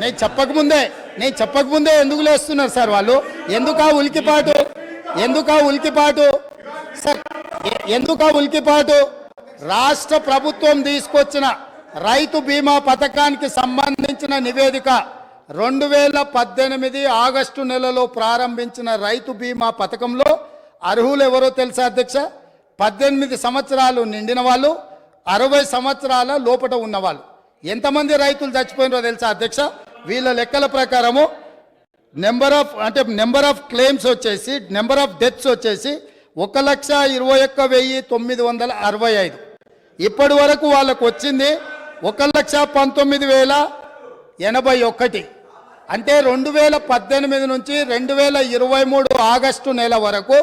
నేను చెప్పకముందే నేను చెప్పకముందే ఎందుకు లేస్తున్నారు సార్ వాళ్ళు? ఎందుకా ఉలికిపాటు? ఎందుకా ఉలికిపాటు? సార్ ఎందుకా ఉలికిపాటు? రాష్ట్ర ప్రభుత్వం తీసుకొచ్చిన రైతు బీమా పథకానికి సంబంధించిన నివేదిక రెండు వేల పద్దెనిమిది ఆగస్టు నెలలో ప్రారంభించిన రైతు బీమా పథకంలో అర్హులు ఎవరో తెలుసా అధ్యక్ష? పద్దెనిమిది సంవత్సరాలు నిండిన వాళ్ళు అరవై సంవత్సరాల లోపట ఉన్నవాళ్ళు. ఎంతమంది రైతులు చచ్చిపోయినారో తెలుసా అధ్యక్ష? వీళ్ళ లెక్కల ప్రకారము నెంబర్ ఆఫ్ అంటే నెంబర్ ఆఫ్ క్లెయిమ్స్ వచ్చేసి నెంబర్ ఆఫ్ డెత్స్ వచ్చేసి ఒక లక్ష ఇరవై ఒక్క వెయ్యి తొమ్మిది వందల అరవై ఐదు. ఇప్పటి వరకు వాళ్ళకు వచ్చింది ఒక లక్ష పంతొమ్మిది వేల ఎనభై ఒకటి. అంటే రెండు వేల పద్దెనిమిది నుంచి రెండు వేల ఇరవై మూడు ఆగస్టు నెల వరకు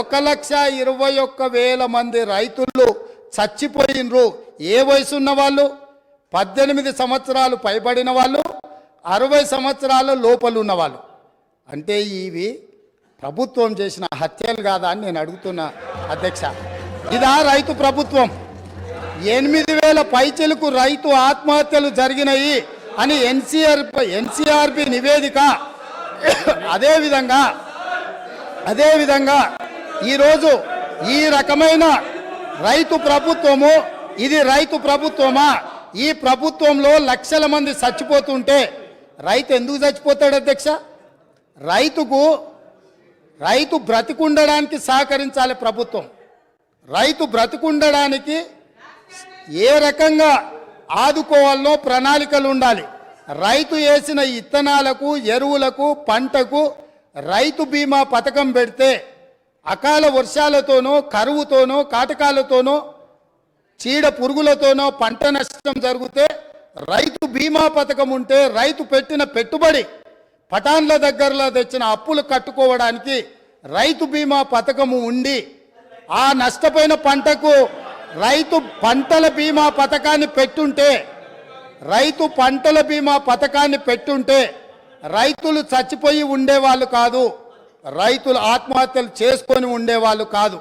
ఒక లక్ష ఇరవై ఒక్క వేల మంది రైతులు చచ్చిపోయినరు. ఏ వయసు ఉన్న వాళ్ళు? పద్దెనిమిది సంవత్సరాలు పైబడిన వాళ్ళు అరవై సంవత్సరాల లోపలు ఉన్న వాళ్ళు. అంటే ఇవి ప్రభుత్వం చేసిన హత్యలు కాదా అని నేను అడుగుతున్నా అధ్యక్ష. ఇదా రైతు ప్రభుత్వం. ఎనిమిది వేల పైచెలకు రైతు ఆత్మహత్యలు జరిగినాయి అని ఎన్సీఆర్ ఎన్సీఆర్పి నివేదిక. అదేవిధంగా అదేవిధంగా ఈరోజు ఈ రకమైన రైతు ప్రభుత్వము ఇది రైతు ప్రభుత్వమా? ఈ ప్రభుత్వంలో లక్షల మంది చచ్చిపోతుంటే రైతు ఎందుకు చచ్చిపోతాడు అధ్యక్ష? రైతుకు రైతు బ్రతికుండడానికి సహకరించాలి ప్రభుత్వం. రైతు బ్రతికుండడానికి ఏ రకంగా ఆదుకోవాలనో ప్రణాళికలు ఉండాలి. రైతు వేసిన ఇత్తనాలకు ఎరువులకు పంటకు రైతు బీమా పథకం పెడితే అకాల వర్షాలతోనో కరువుతోనో కాటకాలతోనో చీడ పురుగులతోనో పంట నష్టం జరిగితే రైతు బీమా పథకం ఉంటే రైతు పెట్టిన పెట్టుబడి పటాన్ల దగ్గరలో తెచ్చిన అప్పులు కట్టుకోవడానికి రైతు బీమా పథకము ఉండి ఆ నష్టపోయిన పంటకు రైతు పంటల బీమా పథకాన్ని పెట్టుంటే రైతు పంటల బీమా పథకాన్ని పెట్టుంటే రైతులు చచ్చిపోయి ఉండేవాళ్ళు కాదు రైతులు ఆత్మహత్యలు చేసుకొని ఉండేవాళ్ళు కాదు.